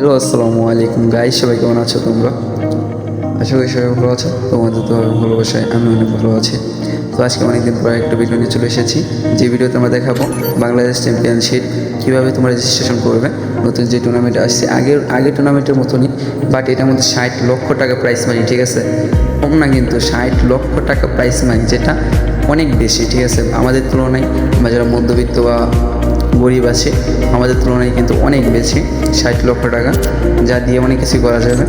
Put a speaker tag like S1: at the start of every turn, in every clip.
S1: Hello, আসসালামু আলাইকুম guys সবাই কেমন আছো তোমরা? আশা করি সবাই ভালো আছো। তোমাদের তো ভালোবাসায় আমি অনেক ভালো আছি। তো আজকে অনেকদিন পরে একটা ভিডিও নিয়ে চলে এসেছি। যে ভিডিওতে আমরা দেখাবো বাংলাদেশ চ্যাম্পিয়নশিপ কীভাবে তোমরা রেজিস্ট্রেশন করবে, নতুন যে টুর্নামেন্ট আসছে, আগের আগের টুর্নামেন্টের মতনই বাট এটার মধ্যে ষাট লক্ষ টাকা প্রাইস মানি ঠিক আছে? কম না কিন্তু ষাট লক্ষ টাকা প্রাইস মানি যেটা অনেক বেশি, ঠিক আছে? আমাদের তুলনায়, আমরা যারা মধ্যবিত্ত বা গরিব আছে, আমাদের তুলনায় কিন্তু অনেক বেশি, ষাট লক্ষ টাকা, যা দিয়ে অনেক কিছু করা যাবে।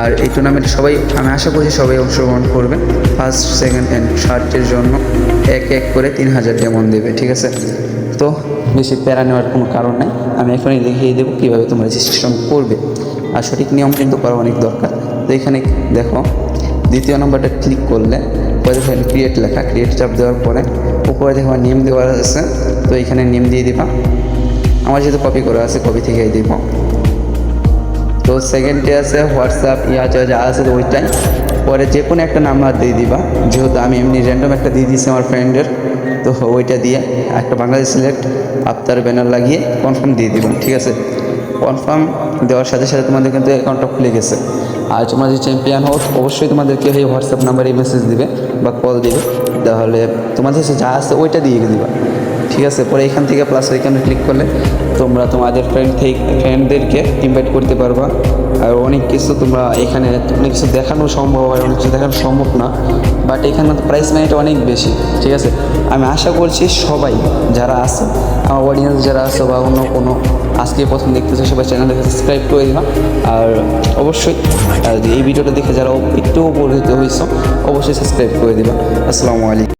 S1: আর এই টুর্নামেন্টে সবাই, আমি আশা করছি সবাই অংশগ্রহণ করবে। ফার্স্ট সেকেন্ড অ্যান্ড থার্ডের জন্য এক এক করে তিন হাজার ডেমন দেবে, ঠিক আছে? তো বেশি প্যারা নেওয়ার কোনো কারণ নেই। আমি এখনই দেখিয়ে দেবো কীভাবে তোমরা রেজিস্ট্রেশন করবে। আর সঠিক নিয়ম কিন্তু করা অনেক দরকার। তো এখানে দেখো, দ্বিতীয় নম্বরটা ক্লিক করলে পরে দেখো ক্রিয়েট লেখা ক্রিয়েট চাপ দেওয়ার পরে উপরে দেখো নেম দেওয়া আছে, তো এখানে নেম দিয়ে দিবা। আমার যেহেতু কপি করা আছে কপি থেকে দিব। তো সেকেন্ডে আছে হোয়াটসঅ্যাপ ইয়া যা আছে ওইটাই। পরে যে কোনো একটা নাম্বার দিয়ে দিবা। যেহেতু আমি এমনি র্যান্ডম একটা দিয়ে দিয়েছি আমার ফ্রেন্ডের তো ওইটা দিয়ে একটা বাংলাদেশ সিলেক্ট আফতার ব্যানার লাগিয়ে কনফার্ম দিয়ে দিবেন ঠিক আছে? কনফার্ম দেওয়ার সাথে সাথে তোমাদের কিন্তু অ্যাকাউন্টটা খুলে গেছে। আর তোমরা যে চ্যাম্পিয়ন হোক অবশ্যই তোমাদেরকে এই হোয়াটসঅ্যাপ নাম্বারে মেসেজ দিবে বা কল দিবে। তাহলে তোমাদের যা আছে ওইটা দিয়ে দিবা। ঠিক আছে? পরে এখান থেকে প্লাস ওইখানে ক্লিক করলে তোমরা তোমাদের ফ্রেন্ড থেকে ফ্রেন্ডদেরকে ইনভাইট করতে পারবা। আর অনেক কিছু তোমরা এখানে, অনেক কিছু দেখানো সম্ভব আর অনেক কিছু দেখানো সম্ভব না। বাট এখানে প্রাইস মানিটা অনেক বেশি, ঠিক আছে? আমি আশা করছি সবাই যারা আছে, আমার অডিয়েন্স যারা আছে বা অন্য কোনো আজকে প্রথম দেখতেছে, সবাই চ্যানেলটাকে সাবস্ক্রাইব করে দিবা। আর অবশ্যই এই ভিডিওটা দেখে যারা একটু উপকৃত হয়েছ, অবশ্যই সাবস্ক্রাইব করে দিবা। আসসালামু আলাইকুম।